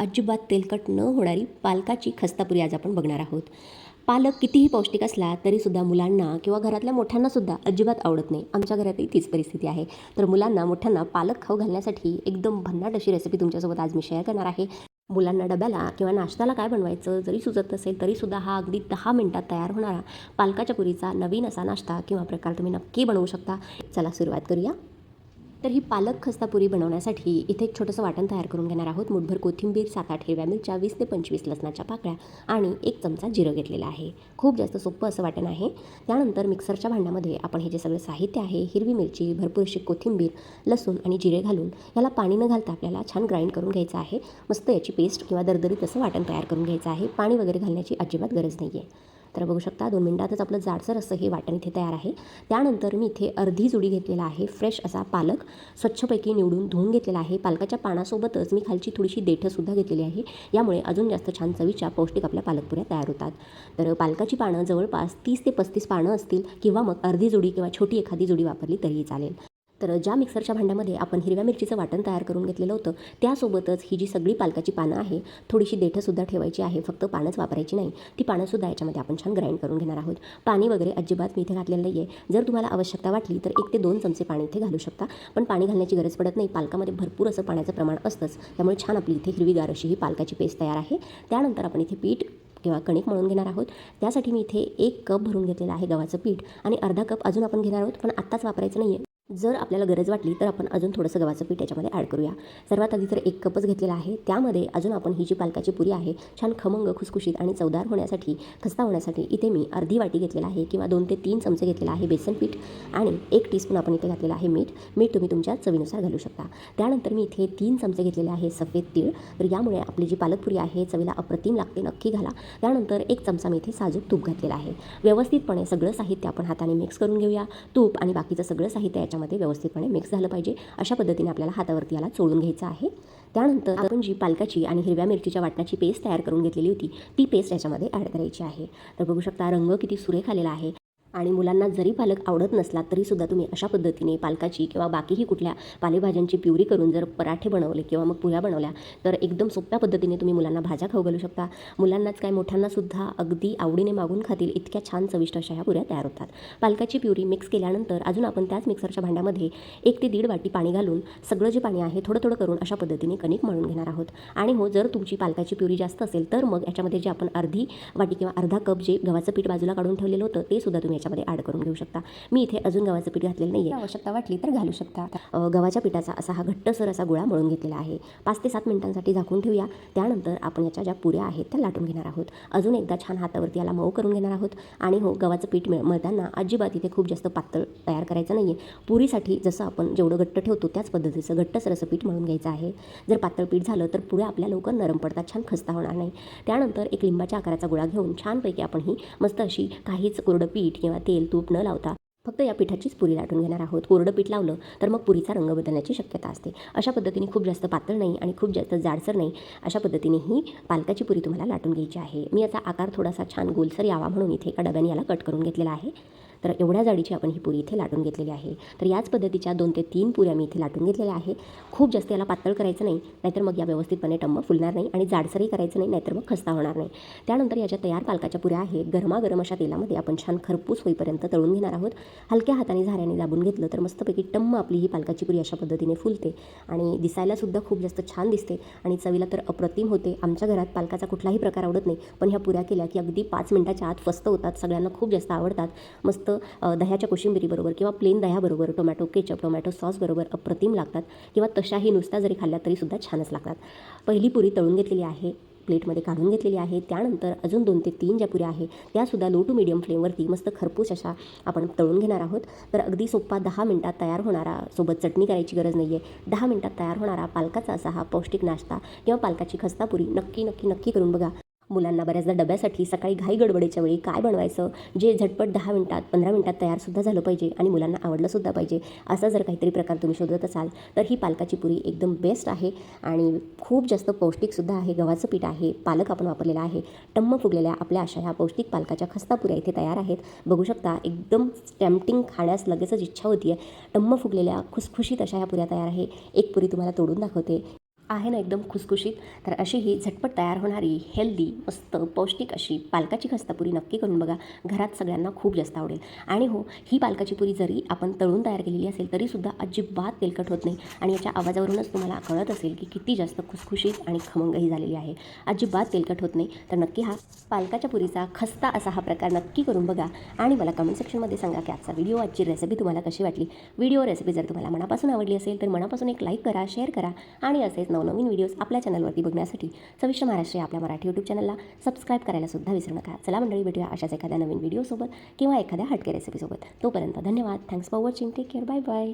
अजिबात तेलकट न होणारी पालकाची खस्तापुरी आज आपण बघणार आहोत. पालक कितीही पौष्टिक असला तरीसुद्धा मुलांना किंवा घरातल्या मोठ्यांनासुद्धा अजिबात आवडत नाही. आमच्या घरातही तीच परिस्थिती आहे. तर मुलांना मोठ्यांना पालक खाऊ घालण्यासाठी एकदम भन्नाट अशी रेसिपी तुमच्यासोबत आज मी शेअर करणार आहे. मुलांना डब्याला किंवा नाश्त्याला काय बनवायचं जरी सुचत नसेल तरीसुद्धा हा अगदी दहा मिनटात तयार होणारा पालकाच्या पुरीचा नवीन असा नाश्ता किंवा प्रकार तुम्ही नक्की बनवू शकता. चला सुरुवात करूया. तर ही पालक खस्ता पुरी बनवण्यासाठी इथे एक छोटंसं वाटण तयार करून घेणार आहोत. मुठभर कोथिंबीर सात आठ हिरव्या मिरच्या वीस ते पंचवीस लसणाच्या पाकळ्या आणि एक चमचा जिरं घेतलेला आहे. खूप जास्त सोपं असं वाटण आहे. त्यानंतर मिक्सरच्या भांड्यामध्ये आपण हे जे सगळं साहित्य आहे हिरवी मिरची भरपूर अशी कोथिंबीर लसूण आणि जिरे घालून याला पाणी न घालता आपल्याला छान ग्राइंड करून घ्यायचं आहे. मस्त याची पेस्ट किंवा दरदरीत असं वाटण तयार करून घ्यायचं आहे. पाणी वगैरे घालण्याची अजिबात गरज नाही आहे तर बघू शकता दोन मिनटातच आपलं जाडसर असं हे वाटण इथे तयार आहे. त्यानंतर मी इथे अर्धी जुडी घेतलेला आहे फ्रेश असा पालक. स्वच्छपैकी निवडून धुवून घेतलेला आहे. पालकाच्या पानासोबतच मी खालची थोडीशी देठंसुद्धा घेतलेली आहे. यामुळे अजून जास्त छान चवीच्या पौष्टिक आपल्या पालकपुऱ्या तयार होतात. तर पालकाची पानं जवळपास तीस ते पस्तीस पानं असतील किंवा मग अर्धी जोडी किंवा छोटी एखादी जुडी वापरली तरीही चालेल. तर ज्या मिक्सरच्या भांड्यामध्ये आपण हिरव्या मिरचीचं वाटण तयार करून घेतलेलं होतं त्यासोबतच ही जी सगळी पालकाची पानं आहे थोडीशी देठंसुद्धा ठेवायची आहे फक्त पानंच वापरायची नाही ती पानंसुद्धा याच्यामध्ये आपण छान ग्राइंड करून घेणार आहोत. पाणी वगैरे अजिबात मी इथे घातलेलं नाही आहे जर तुम्हाला आवश्यकता वाटली तर एक ते दोन चमचे पाणी इथे घालू शकता. पण पाणी घालण्याची गरज पडत नाही. पालकामध्ये भरपूर असं पाण्याचं प्रमाण असतंच. त्यामुळे छान आपली इथे हिरवीगार अशी ही पालकाची पेस्ट तयार आहे. त्यानंतर आपण इथे पीठ किंवा कणिक मळून घेणार आहोत. त्यासाठी मी इथे एक कप भरून घेतलेलं आहे गव्हाचं पीठ आणि अर्धा कप अजून आपण घेणार आहोत पण आत्ताच वापरायचं नाही आहे जर आपल्याला गरज वाटली तर आपण अजून थोडंसं गव्हाचं पीठ याच्यामध्ये ॲड करूया. सर्वात आधी तर एक कपच घेतलेला आहे. त्यामध्ये अजून आपण ही जी पालकाची पुरी आहे छान खमंग खुसखुशीत आणि चवदार होण्यासाठी खस्ता होण्यासाठी इथे मी अर्धी वाटी घेतलेला आहे किंवा दोन ते तीन चमचे घेतलेला आहे बेसन पीठ आणि एक टीस्पून आपण इथे घातलेला आहे मीठ. मीठ तुम्ही तुमच्या चवीनुसार घालू शकता. त्यानंतर मी इथे तीन चमचे घेतलेले आहे सफेद तीळ. तर यामुळे आपली जी पालकपुरी आहे चवीला अप्रतिम लागते नक्की घाला. त्यानंतर एक चमचा मी इथे साजूक तूप घातलेला आहे. व्यवस्थितपणे सगळं साहित्य आपण हाताने मिक्स करून घेऊया. तूप आणि बाकीचं सगळं साहित्य याच्यामध्ये व्यवस्थितपणे मिक्स झालं पाहिजे. अशा पद्धतीने आपल्याला हातावरती याला चोळून घ्यायचं आहे. त्यानंतर आपण जी पालकाची आणि हिरव्या मिरचीच्या वाटणाची पेस्ट तयार करून घेतलेली होती ती पेस्ट याच्यामध्ये ॲड करायची आहे. तर बघू शकता रंग किती सुरेख आलेला आहे. आणि मुलांना जरी पालक आवडत नसला तरीसुद्धा तुम्ही अशा पद्धतीने पालकाची किंवा बाकीही कुठल्या पालेभाज्यांची प्युरी करून जर पराठे बनवले किंवा मग पुऱ्या बनवल्या तर एकदम सोप्या पद्धतीने तुम्ही मुलांना भाज्या खाऊ घालू शकता. मुलांनाच काय मोठ्यांनासुद्धा अगदी आवडीने मागून खातील इतक्या छान चविष्ट अशा ह्या पुऱ्या तयार होतात. पालकाची प्युरी मिक्स केल्यानंतर अजून आपण त्याच मिक्सरच्या भांड्यामध्ये एक ते दीड वाटी पाणी घालून सगळं जे पाणी आहे थोडं थोडं करून अशा पद्धतीने कणिक मळून घेणार आहोत. आणि हो जर तुमची पालकाची प्युरी जास्त असेल तर मग याच्यामध्ये जे आपण अर्धी वाटी किंवा अर्धा कप जे गव्हाचं पीठ बाजूला काढून ठेवलेलं होतं ते सुद्धा तुम्ही याच्यामध्ये ॲड करून घेऊ शकता. मी इथे अजून गव्हाचं पीठ घातलेलं नाही आहे आवश्यकता वाटली तर घालू शकता. गव्हाच्या पिठाचा असा हा घट्टसर असा गोळा मळून घेतलेला आहे. पाच ते सात मिनिटांसाठी झाकून ठेवूया. त्यानंतर आपण याच्या ज्या पुऱ्या आहेत त्या लाटून घेणार आहोत. अजून एकदा छान हातावरती याला मऊ करून घेणार आहोत. आणि हो गव्हाचं पीठ मिळ मळताना अजिबात इथे खूप जास्त पातळ तयार करायचं नाही आहे पुरीसाठी जसं आपण जेवढं घट्ट ठेवतो त्याच पद्धतीचं घट्टसर असं पीठ मळून घ्यायचं आहे. जर पातळ पीठ झालं तर पुऱ्या आपल्या लवकर नरम पडतात छान खस्ता होणार नाही. त्यानंतर एक लिंबाच्या आकाराचा गोळा घेऊन छानपैकी आपण ही मस्त अशी काहीच कोरडं पीठ किंवा तेल तूप न लावता फक्त या पिठाचीच पुरी लाटून घेणार आहोत. कोरडं पीठ लावलं तर मग पुरीचा रंग बदलण्याची शक्यता असते. अशा पद्धतीने खूप जास्त पातळ नाही आणि खूप जास्त जाडसर नाही अशा पद्धतीने ही पालकाची पुरी तुम्हाला लाटून घ्यायची आहे. मी याचा आकार थोडासा छान गोलसर यावा म्हणून इथे एका डब्याने याला कट करून घेतलेला आहे. तर एवढ्या जाडीची आपण ही पुरी इथे लाटून घेतलेली आहे. तर याच पद्धतीच्या दोन ते तीन पुऱ्या मी इथे लाटून घेतलेल्या आहे खूप जास्त याला पातळ करायचं नाही नाहीतर मग या व्यवस्थितपणे टम्म फुलणार नाही आणि जाडसरही करायचं नाही नाहीतर मग खस्ता होणार नाही. त्यानंतर याच्या तयार पालकाच्या पुऱ्या आहेत गरमागरम अशा तेलामध्ये आपण छान खरपूस होईपर्यंत तळून घेणार आहोत. हलक्या हाताने झाऱ्याने दाबून घेतलं तर मस्तपैकी टम्म आपली ही पालकाची पुरी अशा पद्धतीने फुलते आणि दिसायलासुद्धा खूप जास्त छान दिसते आणि चवीला तर अप्रतिम होते. आमच्या घरात पालकाचा कुठलाही प्रकार आवडत नाही पण ह्या पुऱ्या केल्या की अगदी पाच मिनिटाच्या आत फस्त होतात सगळ्यांना खूप जास्त आवडतात. मस्त दह्याच्या कोशिंबिरीबरोबर किंवा प्लेन दह्याबरोबर टोमॅटो केचप टोमॅटो सॉसबरोबर अप्रतिम लागतात किंवा तशाही नुसत्या जरी खाल्ल्या तरीसुद्धा छानच लागतात. पहिली पुरी तळून घेतलेली आहे प्लेटमध्ये काढून घेतलेली आहे त्यानंतर अजून दोन ते तीन ज्या पुऱ्या आहे त्यासुद्धा लो टू मिडियम फ्लेमवरती मस्त खरपूस अशा आपण तळून घेणार आहोत. तर अगदी सोप्पा दहा मिनटात तयार होणारा सोबत चटणी करायची गरज नाही आहे दहा मिनटात तयार होणारा पालकाचा असा हा पौष्टिक नाश्ता किंवा पालकाची खस्तापुरी नक्की नक्की नक्की करून बघा. मुलांना बऱ्याचदा डब्यासाठी सकाळी घाई गडबडीच्या वेळी काय बनवायचं? जे झटपट दहा मिनटात पंधरा मिनटात तयारसुद्धा झालं पाहिजे आणि मुलांना आवडलंसुद्धा पाहिजे असा जर काहीतरी प्रकार तुम्ही शोधत असाल तर ही पालकाची पुरी एकदम बेस्ट आहे आणि खूप जास्त पौष्टिकसुद्धा आहे. गव्हाचं पीठ आहे पालक आपण वापरलेला आहे. टम्म फुगलेल्या आपल्या अशा ह्या पौष्टिक पालकाच्या खस्तापुऱ्या इथे तयार आहेत. बघू शकता एकदम स्टॅम्पटिंग खाण्यास लगेचच इच्छा होती आहे टम्म फुगलेल्या खुसखुशीत अशा ह्या पुऱ्या तयार आहे. एक पुरी तुम्हाला तोडून दाखवते. आहे ना एकदम खुसखुशीत. तर अशी ही झटपट तयार होणारी हेल्दी मस्त पौष्टिक अशी पालकाची खस्तापुरी नक्की करून बघा. घरात सगळ्यांना खूप जास्त आवडेल. आणि हो ही पालकाची पुरी जरी आपण तळून तयार केलेली असेल तरीसुद्धा अजिबात तेलकट होत नाही. आणि याच्या आवाजावरूनच तुम्हाला कळत असेल की किती जास्त खुसखुशीत आणि खमंगही झालेली आहे. अजिबात तेलकट होत नाही. तर नक्की हा पालकाच्या पुरीचा खस्ता असा हा प्रकार नक्की करून बघा. आणि मला कमेंट सेक्शनमध्ये सांगा की आजचा व्हिडिओ आजची रेसिपी तुम्हाला कशी वाटली? व्हिडिओ रेसिपी जर तुम्हाला मनापासून आवडली असेल तर मनापासून एक लाईक करा शेअर करा. आणि असेच नवनवीन व्हिडिओज आपल्या चॅनलवरती बघण्यासाठी सविश्र महाराष्ट्र या आपल्या मराठी यूट्यूब चॅनलला सबस्क्राईब करायला सुद्धा विसरू नका. चला मंडळी भेटूया अशाच एखाद्या नवीन व्हिडिओसोबत किंवा एखाद्या हटके रेसिपीसोबत तोपर्यंत धन्यवाद. Thanks for watching take care bye bye